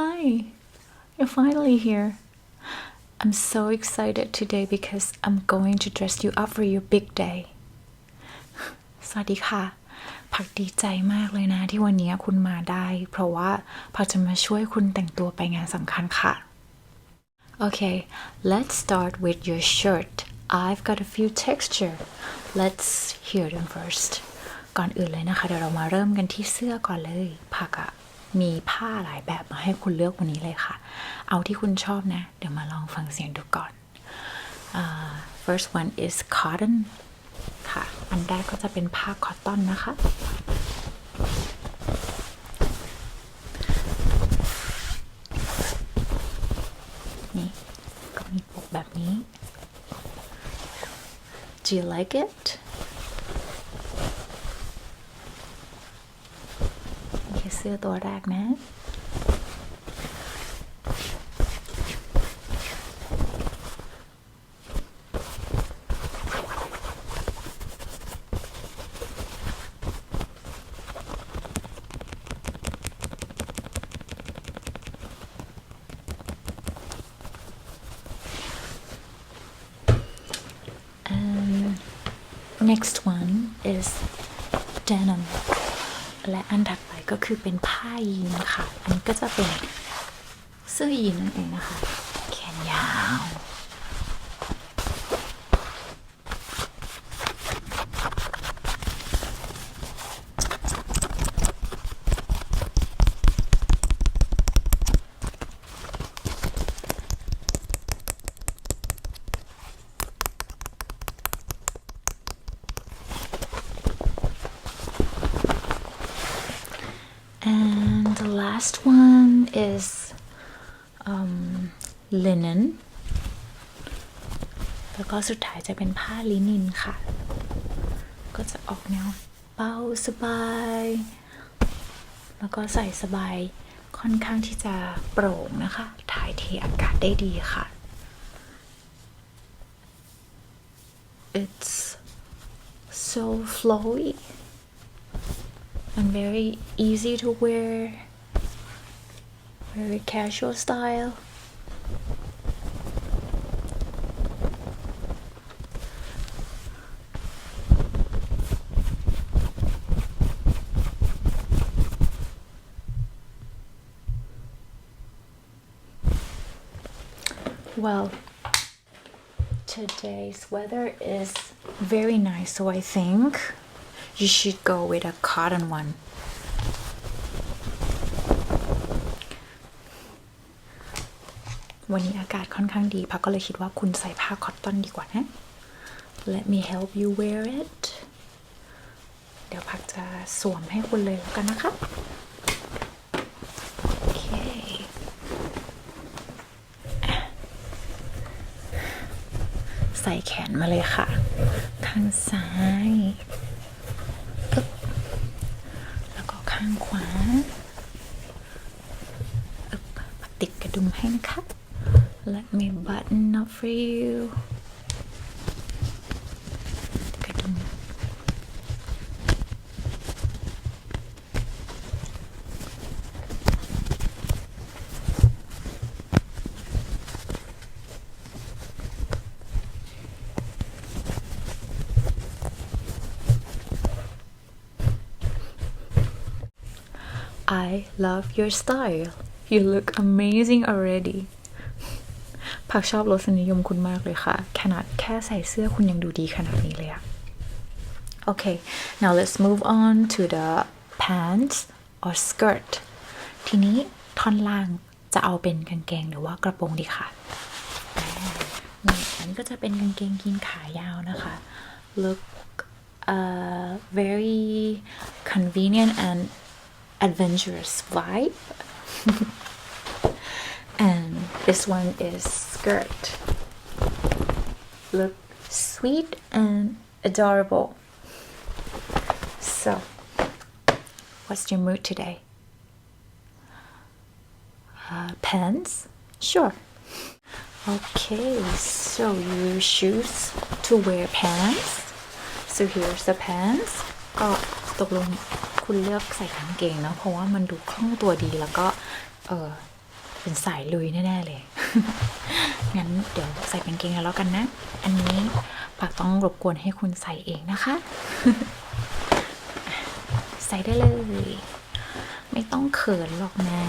Hi, you're finally here. I'm so excited today because I'm going to dress you up for your big day. สวัสดีค่ะ ผักดีใจมากเลยนะที่วันนี้คุณมาได้ เพราะว่าผักจะมาช่วยคุณแต่งตัวไปงานสำคัญค่ะ Okay, let's start with your shirt. I've got a few texture. Let's hear them first. ก่อนอื่นเลยนะคะเดี๋ยวเรามาเริ่มกันที่เสื้อก่อนเลยผักอะ มีผ้าหลายแบบมาให้คุณเลือกวันนี้เลยค่ะ เอาที่คุณชอบนะ เดี๋ยวมาลองฟังเสียงดูก่อน uh, first one is cotton ค่ะ อันแรกก็จะเป็นผ้าคอตตอนนะคะ นี่ ก็มีปกแบบนี้ Do you like it นี่คือเสื้อตัวแรกนะ Um, next one is denim และอันถัดไปก็คือเป็นผ้ายีนค่ะ อันนี้ก็จะเป็นเสื้อยีนนั่นเองนะคะ แขนยาว And the last one is um, linen แล้วก็สุดท้ายจะเป็นผ้าลินินค่ะ ก็จะออกแนวเบาสบาย แล้วก็ใส่สบายค่อนข้างที่จะโปร่งนะคะ ถ่ายเทอากาศได้ดีค่ะ It's so flowy and very easy to wear very casual style well today's weather is very nice so i think you should go with a cotton one วันนี้อากาศค่อนข้างดีพักก็เลยคิดว่าคุณใส่ผ้าคอตตอนดีกว่านะ Let me help you wear it เดี๋ยวพักจะสวมให้คุณเลยแล้วกันนะคะโอเคใส่แขนมาเลยค่ะ ข้างซ้ายปึ๊บแล้วก็ข้างขวาติดกระดุมให้นะคะ Let me button up for you. I love your style. You look amazing already. พักชอบรสนิยมคุณมากเลยค่ะ ขนาดแค่ใส่เสื้อคุณยังดูดีขนาดนี้เลยอะ Okay now let's move on to the pants or skirt ทีนี้ท่อนล่างจะเอาเป็นกางเกงหรือว่ากระโปรงดีค่ะนี่อันนี้ก็จะเป็นกางเกงยีนขายาวนะคะ look uh, very convenient and adventurous vibe and this one is skirt look sweet and adorable so what's your mood today uh, pants sure okay so you choose to wear pants so here's the pants ก็ตกลงคุณเลือกใส่กางเกงเนอะเพราะว่ามันดูคล่องตัวดีแล้วก็ เออ เป็นสายลุยแน่ๆเลย งั้นเดี๋ยวใส่เป็นเกงแล้วกันนะ อันนี้ปักต้องรบกวนให้คุณใส่เองนะคะ ใส่ได้เลย ไม่ต้องเขินหรอกนะ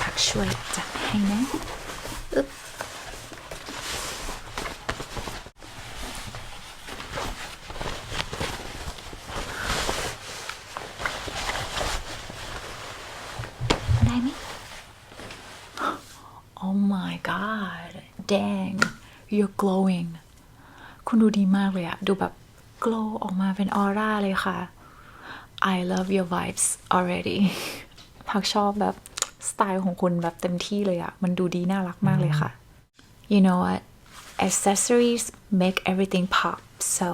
พักช่วยจัดให้นะอึ๊บ ได้ไหม Oh my god dang you're glowing คุณดูดีมากเลยอะดูแบบ glow ออกมาเป็นออร่าเลยค่ะ I love your vibes already พักชอบแบบสไตล์ของคุณแบบเต็มที่เลยอะมันดูดีน่ารักมากเลยค่ะ You know what accessories make everything pop so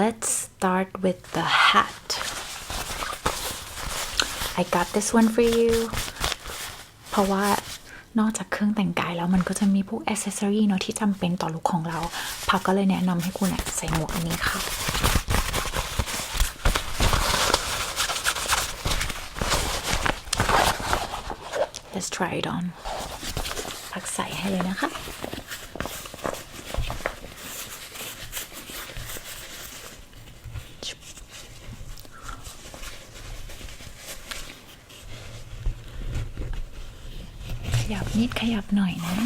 let's start with the hat I got this one for you เพราะว่า นอกจากเครื่องแต่งกายแล้วมันก็จะมีพวกอ c เซสซอรีเนาะที่จำเป็นต่อลุคของเราพักก็เลยแนะนำให้คุณใส่หมวกอันนี้ค่ะ Let's try it on พักใส่ให้เลยนะคะ ขยับ นิดขยับหน่อยนะ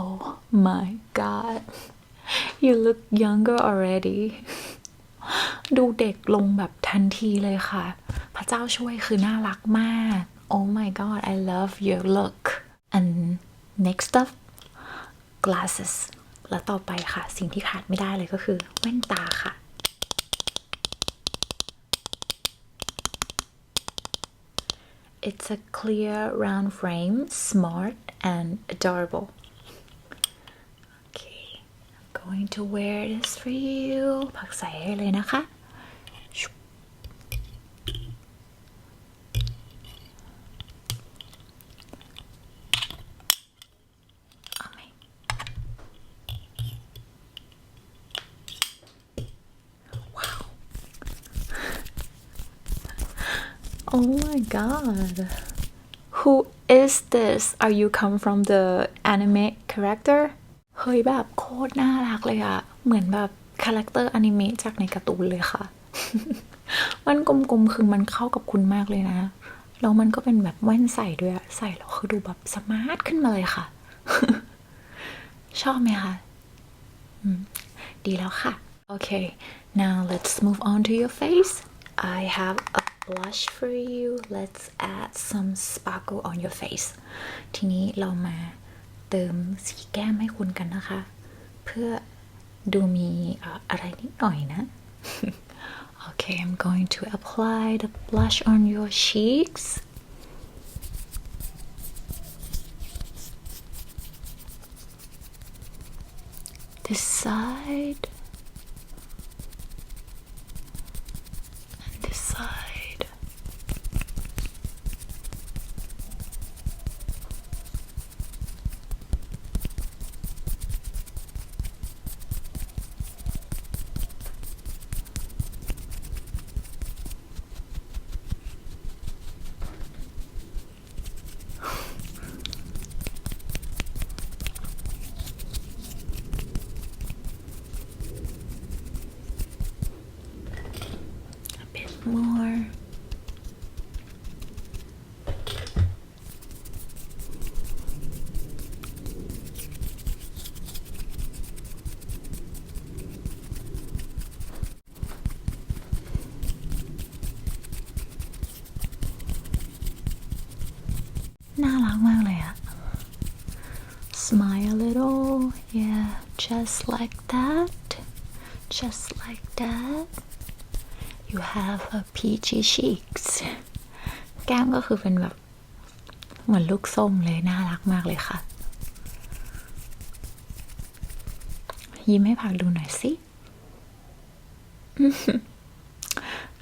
Oh my god you look younger already ดูเด็กลงแบบทันทีเลยค่ะ พระเจ้าช่วยคือน่ารักมาก Oh my god I love your look and next up glasses แล้วต่อไปค่ะ สิ่งที่ขาดไม่ได้เลยก็คือแว่นตาค่ะ It's a clear round frame, smart and adorable. Okay, I'm going to wear this for you. พักใส่ให้เลยนะคะ Oh my god. Who is this? Are you come from the anime character? เฮ้ยแบบโคตรน่ารักเลยอะเหมือนแบบคาแรคเตอร์อนิเมะจากในการ์ตูนเลยค่ะ มันกลมๆ คือมันเข้ากับคุณมากเลยนะ แล้วมันก็เป็นแบบแว่นใส่ด้วยอะใส่แล้วคือดูแบบสมาร์ทขึ้นมาเลยค่ะ ชอบไหมคะดีแล้วค่ะ Okay now let's move on to your face I have a blush for you let's add some sparkle on your face ทีนี้เรามาเติมสีแก้มให้คุณกันนะคะ เพื่อดูมีเอ่ออะไรนิดหน่อยนะ Okay I'm going to apply the blush on your cheeks this side Just like that, just like that. You have a peachy cheeks แก้มก็คือเป็นแบบ เหมือนลูกส้มเลย น่ารักมากเลยค่ะ ยิ้มให้ผักดูหน่อยสิ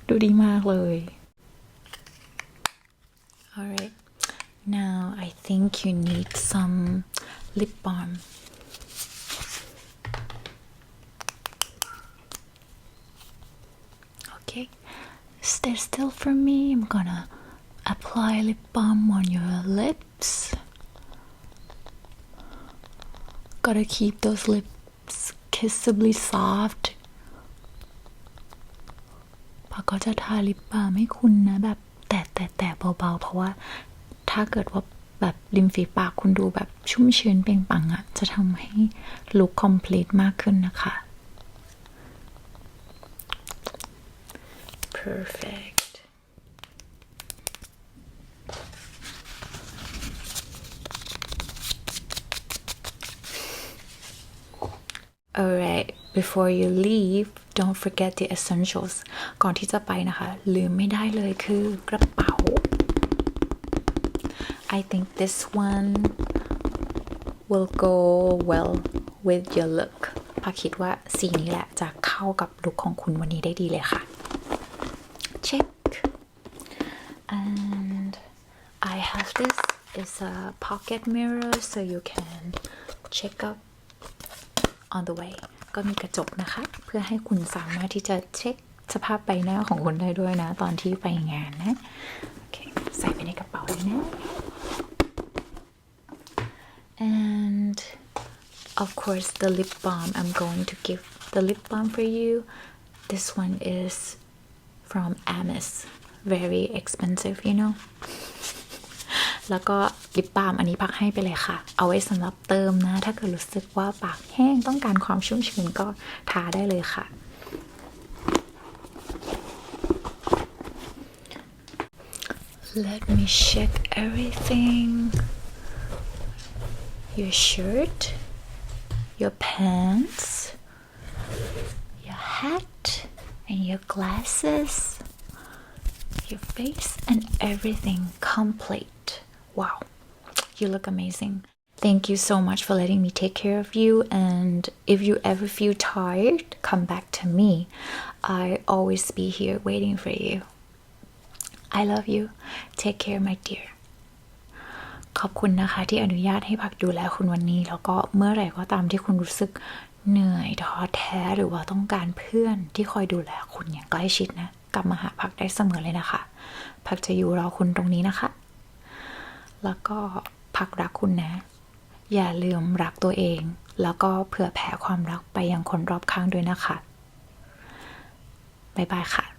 ดูดีมากเลย alright now I think you need some lip balm stay still for me I'm gonna apply lip balm on your lips gotta keep those lips kissably soft ปาก็จะทาลิปบาล์มให้คุณนะแบบแตะแตะแตะเบาๆ เพราะว่าถ้าเกิดว่าแบบริมฝีปากคุณดูแบบชุ่มชื้นเปล่งปลังอะจะทำให้ลุคคอมพลีทมากขึ้นนะคะ perfect Alright before you leave don't forget the essentials ก่อนที่จะไปนะคะ ลืมไม่ได้เลยคือกระเป๋า I think this one will go well with your look พาคิดว่าสีนี้แหละจะเข้ากับลุคของคุณวันนี้ได้ดีเลยค่ะ check and I have this is a pocket mirror so you can check up on the way ก็มีกระจกนะคะ เพื่อให้คุณสามารถที่จะเช็คสภาพใบหน้าของคุณได้ด้วยนะ ตอนที่ไปงานนะ โอเค ใส่ไปในกระเป๋าเลยนะ and of course the lip balm I'm going to give the lip balm for you this one is from Amis very expensive you know แล้วก็ลิปบาล์มอันนี้พักให้ไปเลยค่ะ เอาไว้สำหรับเติมนะ ถ้าเกิดรู้สึกว่าปากแห้งต้องการความชุ่มชื้นก็ทาได้เลยค่ะ Let me check everything your shirt your pants your hat and your glasses your face and everything complete. Wow, you look amazing. Thank you so much for letting me take care of you. And if you ever feel tired, come back to me. I always be here waiting for you. I love you. Take care, my dear. ขอบคุณนะคะที่อนุญาตให้พักดูแลคุณวันนี้ แล้วก็เมื่อไหร่ก็ตามที่คุณรู้สึกเหนื่อยท้อแท้หรือว่าต้องการเพื่อนที่คอยดูแลคุณอย่างใกล้ชิดนะ กลับมาหาพักได้เสมอเลยนะคะ พักจะอยู่รอคุณตรงนี้นะคะ แล้วก็พักรักคุณนะ อย่าลืมรักตัวเอง แล้วก็เผื่อแผ่ความรักไปยังคนรอบข้างด้วยนะคะบ๊ายบายค่ะ